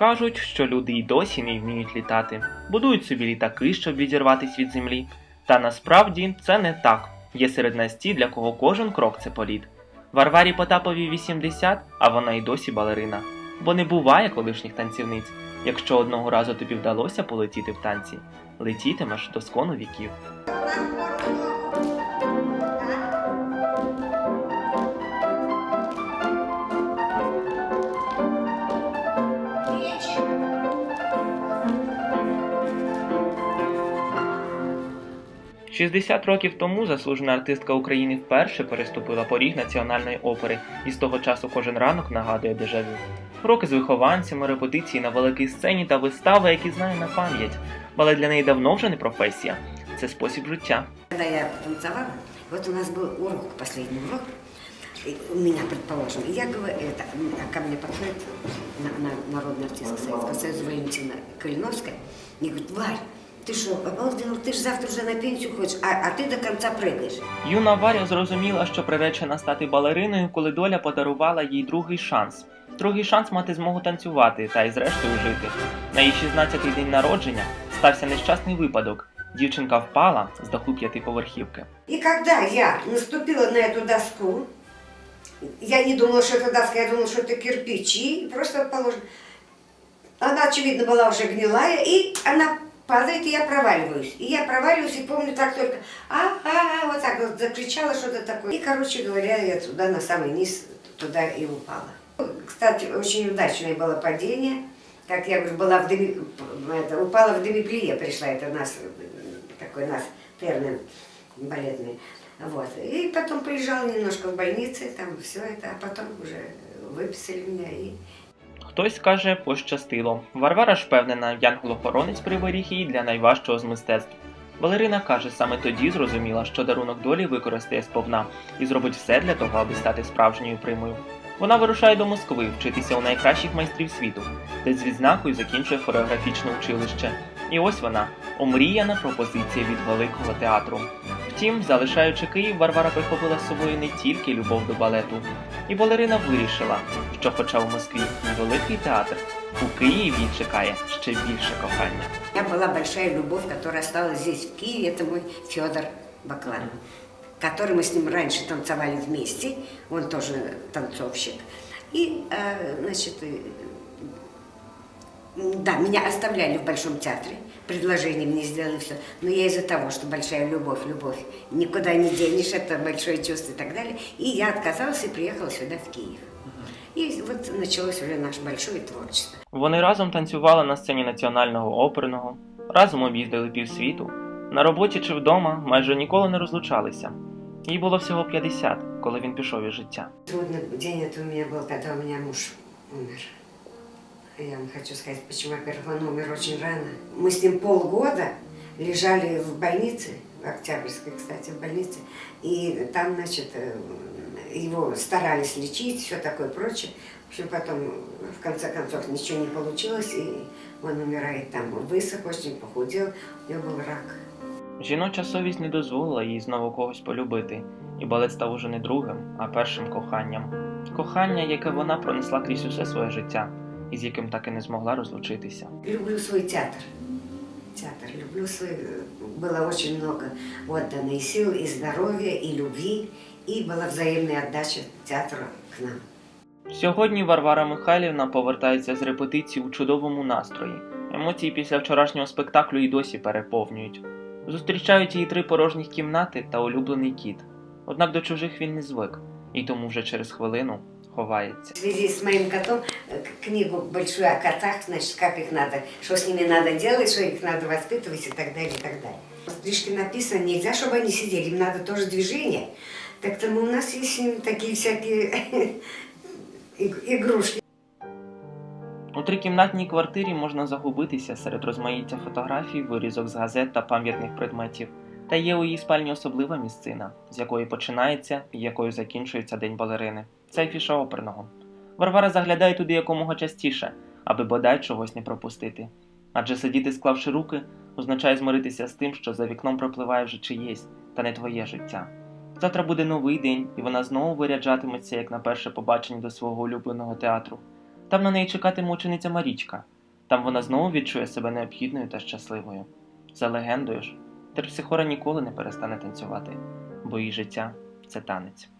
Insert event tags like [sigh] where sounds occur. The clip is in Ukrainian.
Кажуть, що люди й досі не вміють літати, будують собі літаки, щоб відірватися від землі. Та насправді це не так. Є серед нас ті, для кого кожен крок це політ. Варварі Потапові 80, а вона й досі балерина. Бо не буває колишніх танцівниць. Якщо одного разу тобі вдалося полетіти в танці, летітимеш до скону віків. – 60 років тому заслужена артистка України вперше переступила поріг національної опери, і з того часу кожен ранок нагадує дежавю. Роки з вихованцями, репетиції на великій сцені та вистави, які знає на пам'ять. Балет для неї давно вже не професія, це спосіб життя. Когда я танцевала, вот у нас был урок, последний урок, у меня, предположим, я говорю, это, ко мне подходит на- на- народная артистка Советского Союза Валентина Калиновская, и говорит, Варь, ты что, обалдела, ты же завтра уже на пенсию хочешь, а, а ты до конца прыгаешь. Юна Варя зрозуміла, що приречена стати балериною, коли доля подарувала їй другий шанс. Другий шанс мати змогу танцювати та й зрештою жити. На її 16-й день народження стався нещасний випадок. Дівчинка впала з даху п'ятиповерхівки. И когда я наступила на эту доску, я не думала, что это доска, я думала, что это кирпичи, просто положено. Она, очевидно, была уже гнилая, и она падает, и я проваливаюсь. И я проваливаюсь, и помню так только, а-а-а, вот так вот закричала что-то такое. И, короче говоря, я туда, на самый низ, туда и упала. Кстати, очень удачное было падение. Как я говорю, была в деми, это, упала в демиплие, пришла это нас, такой нас, термин балетный. Вот. И потом полежала немножко в больнице, там все это, а потом уже выписали меня и Хтось каже, пощастило. Варвара ж впевнена, янгол-охоронець її для найважчого з мистецтв. Балерина каже, саме тоді зрозуміла, що дарунок долі використає сповна і зробить все для того, аби стати справжньою примою. Вона вирушає до Москви вчитися у найкращих майстрів світу, де з відзнакою закінчує хореографічне училище. І ось вона омріяна пропозиція від великого театру. Втім, залишаючи Київ, Варвара прихопила з собою не тільки любов до балету. І балерина вирішила, що, хоча у Москві і великий театр, у Києві її чекає ще більше кохання. У меня была большая любовь, которая осталась здесь, в Киеве. Это мой Федор Баклан, который мы с ним раньше танцевали вместе. Он тоже танцовщик. И, э, значит, э, м, да, меня оставляли в Большом театре. Предложение мне сделали все. Но я из-за того, что большая любовь, любовь, никуда не денешь, это большое чувство и так далее. И я отказалась и приехала сюда, в Киев. И вот началось уже наше большое творчество. Вони разом танцювали на сцені національного оперного, разом об'їздили півсвіту. На роботі чи вдома майже ніколи не розлучалися. Їй було всього 50, коли він пішов із життя. Трудный день это у меня был, когда у меня муж умер. Я вам хочу сказать, почему, во-первых, он умер очень рано. Мы с ним полгода лежали в больнице, в Октябрьской, кстати, в больнице, и там, значит, э, его старались лечить, все такое прочее. В общем, потом, в конце концов, ничего не получилось, и он умирает там, высох, очень похудел, у него был рак. Жіноча совість не дозволила їй знову когось полюбити, і балет став уже не другим, а першим коханням. Кохання, яке вона пронесла крізь усе своє життя, і з яким так і не змогла розлучитися. Люблю свой театр. Театр люблю свой. Было очень много отдано и сил, и здоровья, и любви, и была взаимная отдача театру к нам. Сьогодні Варвара Михайлівна повертається з репетиції у чудовому настрої. Емоції після вчорашнього спектаклю і досі переповнюють. Зустрічають її три порожніх кімнати та улюблений кіт. Однак до чужих він не звик, і тому вже через хвилину ховається. В связи с моим котом э, к- книгу большую о котах, значит, как их надо, что с ними надо делать, что их надо воспитывать и так далее, и так далее. В книжке написано, нельзя, чтобы они сидели, им надо тоже движение. Так тому у нас есть с ними такие всякие иг- игрушки. [laughs] У трикімнатній квартирі можна загубитися серед розмаїття фотографій, вирізок з газет та пам'ятних предметів. Та є у її спальні особлива місцина, з якої починається і якою закінчується день балерини. Це афіша оперного. Варвара заглядає туди якомога частіше, аби бодай чогось не пропустити. Адже сидіти, склавши руки, означає змиритися з тим, що за вікном пропливає вже чиєсь, та не твоє життя. Завтра буде новий день, і вона знову виряджатиметься, як на перше побачення до свого улюбленого театру. Там на неї чекатиме учениця Марічка. Там вона знову відчує себе необхідною та щасливою. За легендою ж, терпсихора ніколи не перестане танцювати, бо її життя це танець.